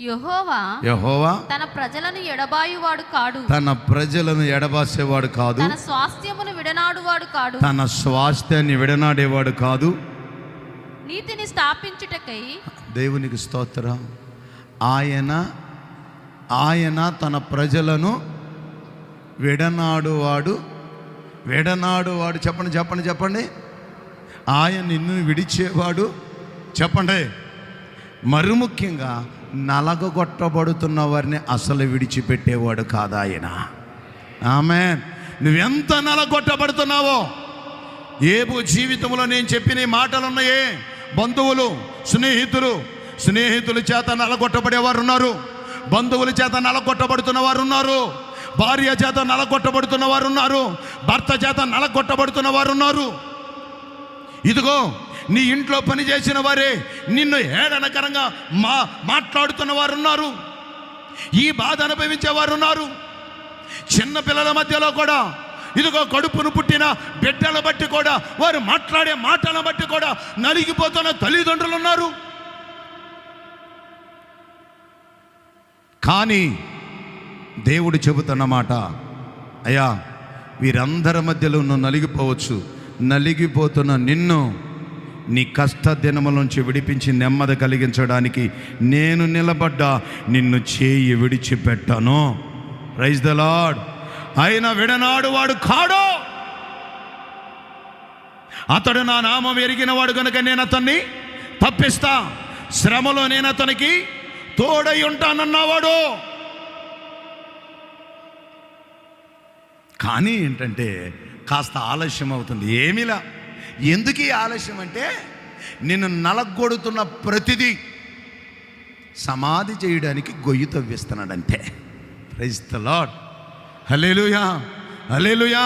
యెహోవా యహోవా తన ప్రజలను ఎడబాయువాడు కాడు. తన ప్రజలను ఎడబాసేవాడు కాదు. తన స్వాస్థ్యమును విడనాడువాడు కాడు. తన స్వాస్థ్యాన్ని విడనాడేవాడు కాదు. నీతిని స్థాపించుటకై దేవునికి స్తోత్రం. ఆయన ఆయన తన ప్రజలను విడనాడువాడు విడనాడువాడు. చెప్పండి చెప్పండి చెప్పండి. ఆయన నిన్ను విడిచేవాడు. చెప్పండి. మరి ముఖ్యంగా నలగొట్టబడుతున్న వారిని అసలు విడిచిపెట్టేవాడు కాదాయన ఆమె నువ్వెంత నలగొట్టబడుతున్నావో? ఏబు జీవితంలో నేను చెప్పిన మాటలున్నాయే. మాటలు ఉన్నాయే బంధువులు స్నేహితులు స్నేహితుల చేత నలగొట్టబడేవారు ఉన్నారు బంధువుల చేత నలగొట్టబడుతున్న వారు ఉన్నారు భార్య చేత నలగొట్టబడుతున్న వారు ఉన్నారు భర్త చేత నలగొట్టబడుతున్న వారు ఉన్నారు ఇదిగో నీ ఇంట్లో పని చేసిన వారే నిన్ను ఏడనకరంగా మా మాట్లాడుతున్న వారు ఉన్నారు ఈ బాధ అనుభవించేవారు ఉన్నారు చిన్న పిల్లల మధ్యలో కూడా ఇదిగో కడుపును పుట్టిన బిడ్డల బట్టి కూడా వారు మాట్లాడే మాటలను బట్టి కూడా నలిగిపోతున్న తల్లిదండ్రులు ఉన్నారు. కానీ దేవుడు చెబుతున్న మాట అయ్యా వీరందరి మధ్యలో నువ్వు నలిగిపోవచ్చు. నలిగిపోతున్న నిన్ను నీ కష్ట దినములోంచి విడిపించి నెమ్మది కలిగించడానికి నేను నిలబడ్డా నిన్ను చేయి విడిచిపెట్టాను. రైజ్ ద లాడ్ ఆయన విడనాడు వాడు కాడు? అతడు నా నామం ఎరిగిన వాడు కనుక నేను అతన్ని తప్పిస్తా శ్రమలో నేను అతనికి తోడై ఉంటానన్నవాడు కానీ ఏంటంటే కాస్త ఆలస్యం అవుతుంది ఏమిలా? ఎందుకు ఈ ఆలస్యం అంటే నిన్ను నలగొడుతున్న ప్రతిదీ సమాధి చేయడానికి గొయ్యి తవ్విస్తున్నాడంతే. Praise the lord hallelujah hallelujah